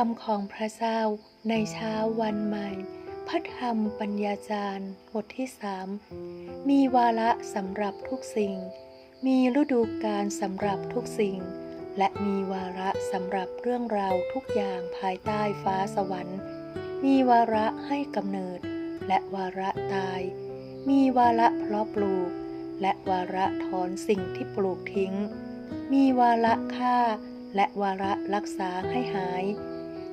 รมของพระเจ้าในเช้าวันใหม่ พระธรรมปัญญาจารย์บทที่สามมีวาระสำหรับทุกสิ่ง มีฤดูกาลสำหรับทุกสิ่ง และมีวาระสำหรับเรื่องราวทุกอย่างภายใต้ฟ้าสวรรค์ มีวาระให้กำเนิด และวาระตาย มีวาระเพาะปลูก และวาระถอนสิ่งที่ปลูกทิ้ง มีวาระฆ่าและวาระรักษาให้หาย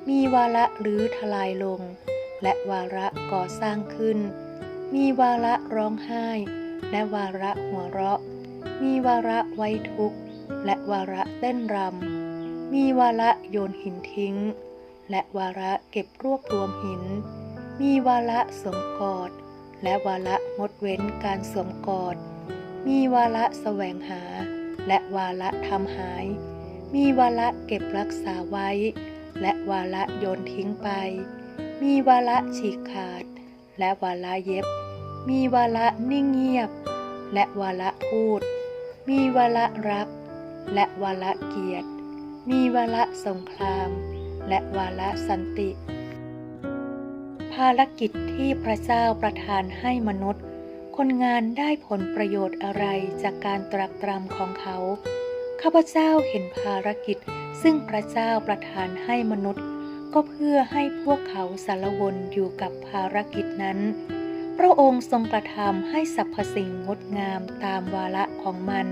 มีวาระหรือทลายลง และวาระก่อสร้างขึ้น มีวาระร้องไห้ และวาระหัวเราะ มีวาระไว้ทุกข์ และวาระเต้นรำ มีวาระโยนหินทิ้ง และวาระเก็บรวบรวมหิน มีวาระสวมกอด และวาระงดเว้นการสวมกอด มีวาระแสวงหา และวาระทำหาย มีวาระเก็บรักษาไว้ และวาระโยนทิ้งไป มีวาระฉีกขาด และวาระเย็บ มีวาระนิ่งเงียบ และวาระพูด มีวาระรัก และวาระเกียรติ มีวาระสงคราม และวาระสันติ ภารกิจที่พระเจ้าประทานให้มนุษย์ คนงานได้ผลประโยชน์อะไรจากการตรักตรำของเขา ข้าพเจ้าเห็นภารกิจ ซึ่งพระเจ้าประทานให้มนุษย์ ก็เพื่อให้พวกเขาสารวนอยู่กับภารกิจนั้น พระองค์ทรงกระทำให้สรรพสิ่งงดงามตามวาระของมัน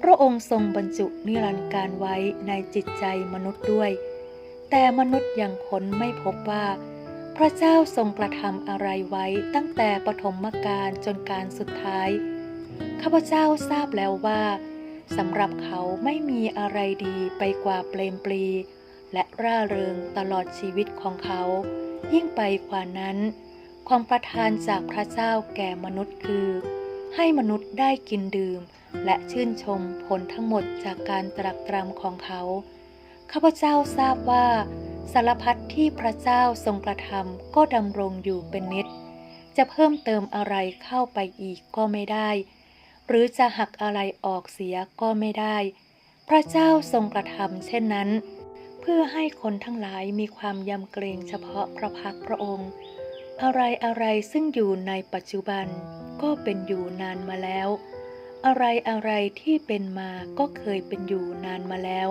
พระองค์ทรงบรรจุนิรันดร์การไว้ในจิตใจมนุษย์ด้วย แต่มนุษย์ยังค้นไม่พบว่า พระเจ้าทรงกระทำอะไรไว้ตั้งแต่ปฐมกาลจนการสุดท้ายข้าพเจ้าทราบแล้วว่า สำหรับเขาไม่มีอะไรดีไปกว่าเปลมปลี และร่าเริงตลอดชีวิตของเขา ยิ่งไปกว่านั้น ความประทานจากพระเจ้าแก่มนุษย์คือ ให้มนุษย์ได้กินดื่ม และชื่นชมผลทั้งหมดจากการตรักตรำของเขา ข้าพเจ้าทราบว่า สารพัดที่พระเจ้าทรงกระทำก็ดำรงอยู่เป็นนิด จะเพิ่มเติมอะไรเข้าไปอีกก็ไม่ได้ หรือจะหักอะไรออกเสียก็ไม่ได้ พระเจ้าทรงกระทำเช่นนั้น เพื่อให้คนทั้งหลายมีความยำเกรงเฉพาะพระพักพระองค์ อะไรอะไรซึ่งอยู่ในปัจจุบันก็เป็นอยู่นานมาแล้ว อะไรอะไรที่เป็นมาก็เคยเป็นอยู่นานมาแล้ว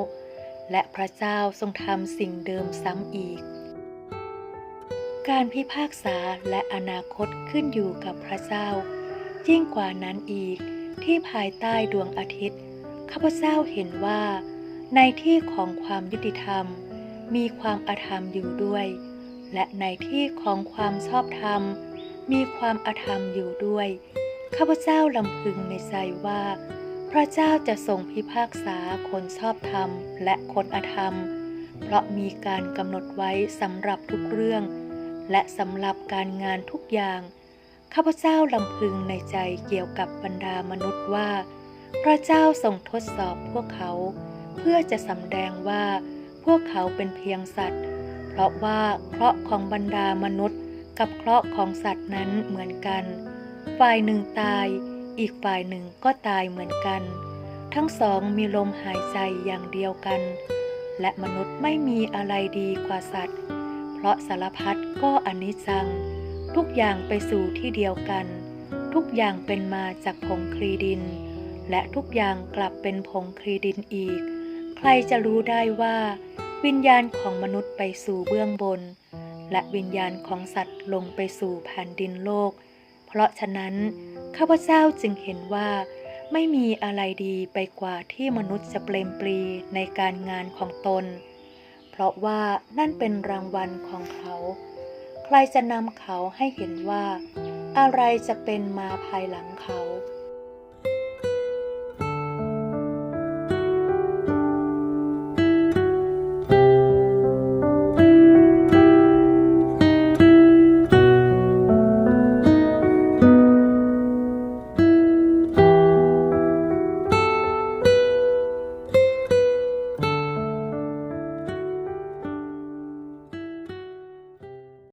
และพระเจ้าทรงทำสิ่งเดิมซ้ำอีกการพิพากษาและอนาคตขึ้นอยู่กับพระเจ้า ยิ่งกว่านั้นอีก ที่ภายใต้ดวงอาทิตย์ ข้าพเจ้าเห็นว่า ในที่ของความยุติธรรม มีความอาธรรมอยู่ด้วย และในที่ของความชอบธรรม มีความอาธรรมอยู่ด้วย ข้าพเจ้าลำพึงในใจว่า พระเจ้าจะทรงพิพากษาคนชอบธรรมและคนอธรรม เพราะมีการกำหนดไว้สำหรับทุกเรื่อง และสำหรับการงานทุกอย่าง ข้าพเจ้าลำพึงในใจเกี่ยวกับบรรดามนุษย์ว่า พระเจ้าทรงทดสอบพวกเขา เพื่อจะสำแดงว่าพวกเขาเป็นเพียงสัตว์ เพราะว่าเคราะห์ของบรรดามนุษย์ กับเคราะห์ของสัตว์นั้นเหมือนกัน ฝ่ายหนึ่งตาย อีกฝ่ายหนึ่งก็ตายเหมือนกัน ทั้งสองมีลมหายใจอย่างเดียวกัน และมนุษย์ไม่มีอะไรดีกว่าสัตว์ เพราะสารพัดก็อนิจจัง ทุกอย่างไปสู่ที่เดียวกัน ทุกอย่างเป็นมาจากผงคลีดิน และทุกอย่างกลับเป็นผงคลีดินอีก ใครจะรู้ได้ว่า วิญญาณของมนุษย์ไปสู่เบื้องบน และวิญญาณของสัตว์ลงไปสู่แผ่นดินโลก เพราะฉะนั้น ข้าพเจ้าจึงเห็นว่าไม่มีอะไรดีไปกว่าที่มนุษย์จะเปลมปลีในการงานของตน เพราะว่านั่นเป็นรางวัลของเขา ใครจะนำเขาให้เห็นว่า อะไรจะเป็นมาภายหลังเขา